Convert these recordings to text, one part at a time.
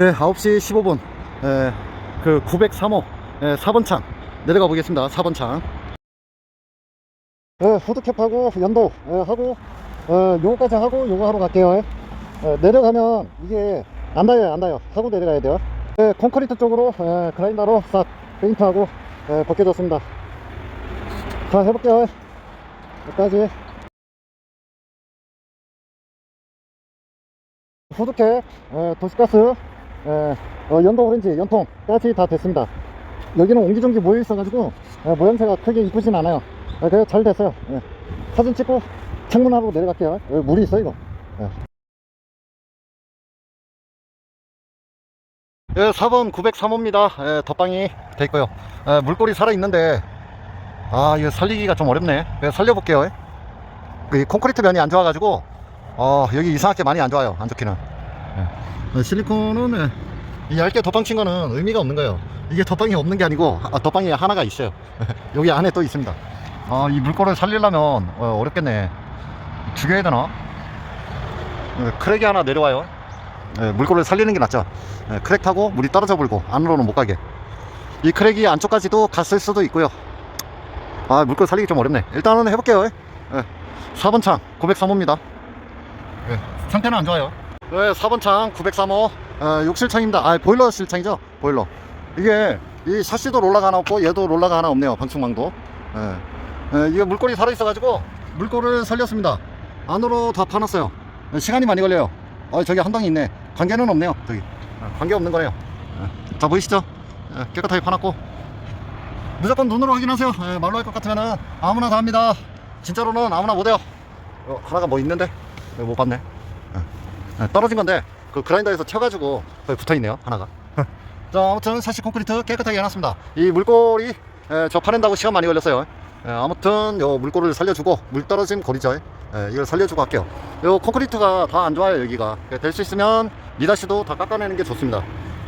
네, 9시 15분. 에, 그 903호 에, 4번 창 내려가 보겠습니다. 4번 창. 네, 후드캡하고 연도 에, 하고 어, 요거까지 하고 요거 하러 갈게요. 에, 내려가면 이게 안 닿아요, 안 닿아요. 하고 내려가야 돼요. 네, 콘크리트 쪽으로 에, 그라인더로 싹 페인트하고 에, 벗겨졌습니다. 자, 해볼게요. 여기까지. 후드캡, 에, 도시가스, 에, 어, 연도 오렌지, 연통까지 다 됐습니다. 여기는 옹기종기 모여 있어가지고 에, 모양새가 크게 이쁘진 않아요. 에, 그래 잘 됐어요. 예. 사진 찍고 창문하고 내려갈게요. 여기 물이 있어 이거. 예. 예, 4번 903호입니다. 예, 덧방이 돼 있고요. 예, 물꼬리 살아 있는데 아 이거 살리기가 좀 어렵네. 예, 살려볼게요. 예. 그 콘크리트 면이 안 좋아가지고 어, 여기 이상하게 많이 안 좋아요. 안 좋기는. 예. 어, 실리콘은 예, 이 얇게 덧방 친 거는 의미가 없는 거예요. 이게 덧방이 없는 게 아니고 아, 덧방이 하나가 있어요. 여기 안에 또 있습니다. 아, 이 물꼬를 살리려면 어, 어렵겠네. 죽여야 되나? 예, 크랙이 하나 내려와요. 예, 물꼬를 살리는 게 낫죠. 예, 크랙 타고 물이 떨어져 불고 안으로는 못 가게. 이 크랙이 안쪽까지도 갔을 수도 있고요. 아, 물꼬 살리기 좀 어렵네. 일단은 해볼게요. 예. 4번 창 903호입니다. 예, 상태는 안 좋아요. 네, 4번 창 903호 어, 욕실창입니다. 아, 보일러 실창이죠? 보일러. 이게 이 샤시도 롤러가 하나 없고 얘도 롤러가 하나 없네요. 방충망도. 예. 예, 이게 물꼬리 살아 있어가지고 물꼬를 살렸습니다. 안으로 다 파놨어요. 예, 시간이 많이 걸려요. 어, 저기 한 덩이 있네. 관계는 없네요. 저기 예, 관계 없는 거네요. 예, 자 보이시죠? 예, 깨끗하게 파놨고 무조건 눈으로 확인하세요. 예, 말로 할 것 같으면은 아무나 다 합니다. 진짜로는 아무나 못해요. 어, 하나가 뭐 있는데 예, 못 봤네. 예, 예, 떨어진 건데 그 그라인더에서 쳐가지고 거기 붙어 있네요. 하나가. 자 아무튼 사실 콘크리트 깨끗하게 해놨습니다. 이 물꼬리 예, 저 파낸다고 시간 많이 걸렸어요. 예, 아무튼 요 물꼬를 살려주고 물 떨어짐 고리죠. 예, 이걸 살려주고 할게요. 요 콘크리트가 다 안 좋아요 여기가. 될 수 있으면 미다시도 다 깎아내는 게 좋습니다.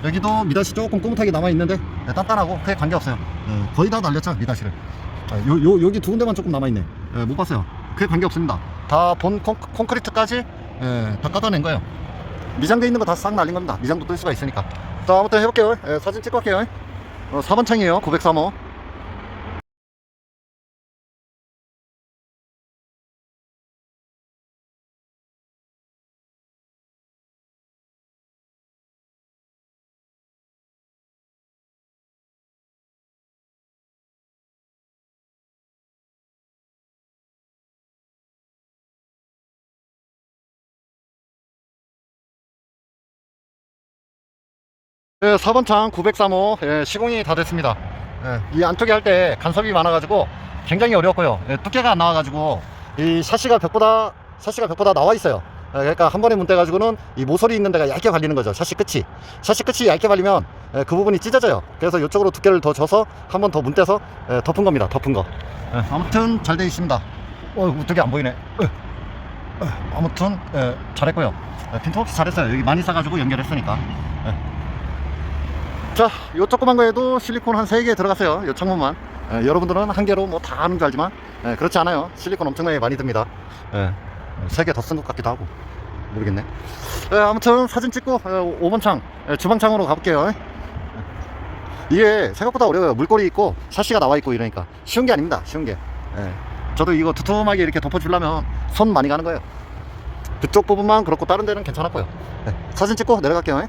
여기도 미다시 조금 꾸뭇하게 남아 있는데 예, 단단하고 크게 관계 없어요. 예, 거의 다 날렸죠 미다시를. 아, 요, 요, 여기 두 군데만 조금 남아 있네. 예, 못 봤어요. 그게 관계 없습니다. 다 본 콘크리트까지 예, 다 깎아낸 거예요. 미장돼 있는 거 다 싹 날린 겁니다. 미장도 뜰 수가 있으니까. 자, 아무튼 해볼게요. 예, 사진 찍고 할게요. 어, 4번 창이에요. 903호. 예, 4번 창 903호 예, 시공이 다 됐습니다. 예, 이 안쪽에 할 때 간섭이 많아가지고 굉장히 어려웠고요. 예, 두께가 안 나와가지고 이 샤시가 벽보다 샤시가 벽보다 나와 있어요. 예, 그러니까 한 번에 문대 가지고는 이 모서리 있는 데가 얇게 발리는 거죠. 샤시 끝이 샤시 끝이 얇게 발리면 예, 그 부분이 찢어져요. 그래서 이쪽으로 두께를 더 줘서 한 번 더 문대서 예, 덮은 겁니다. 덮은 거. 예, 아무튼 잘 돼 있습니다. 어, 두께 안 보이네. 어, 어, 아무튼 예, 잘했고요. 예, 핀터 없이 잘했어요. 여기 많이 싸가지고 연결했으니까. 예. 자, 요 조그만 거에도 실리콘 한 3개 들어갔어요. 요 창문만. 예, 여러분들은 한 개로 뭐 다 하는 줄 알지만, 예, 그렇지 않아요. 실리콘 엄청나게 많이 듭니다. 예, 3개 더 쓴 것 같기도 하고. 모르겠네. 예, 아무튼 사진 찍고, 예, 5번 창, 예, 주방창으로 가볼게요. 예. 이게 생각보다 어려워요. 물꼬리 있고, 샤시가 나와 있고 이러니까. 쉬운 게 아닙니다. 쉬운 게. 예. 저도 이거 두툼하게 이렇게 덮어주려면 손 많이 가는 거예요. 그쪽 부분만 그렇고 다른 데는 괜찮았고요. 예, 사진 찍고 내려갈게요. 예.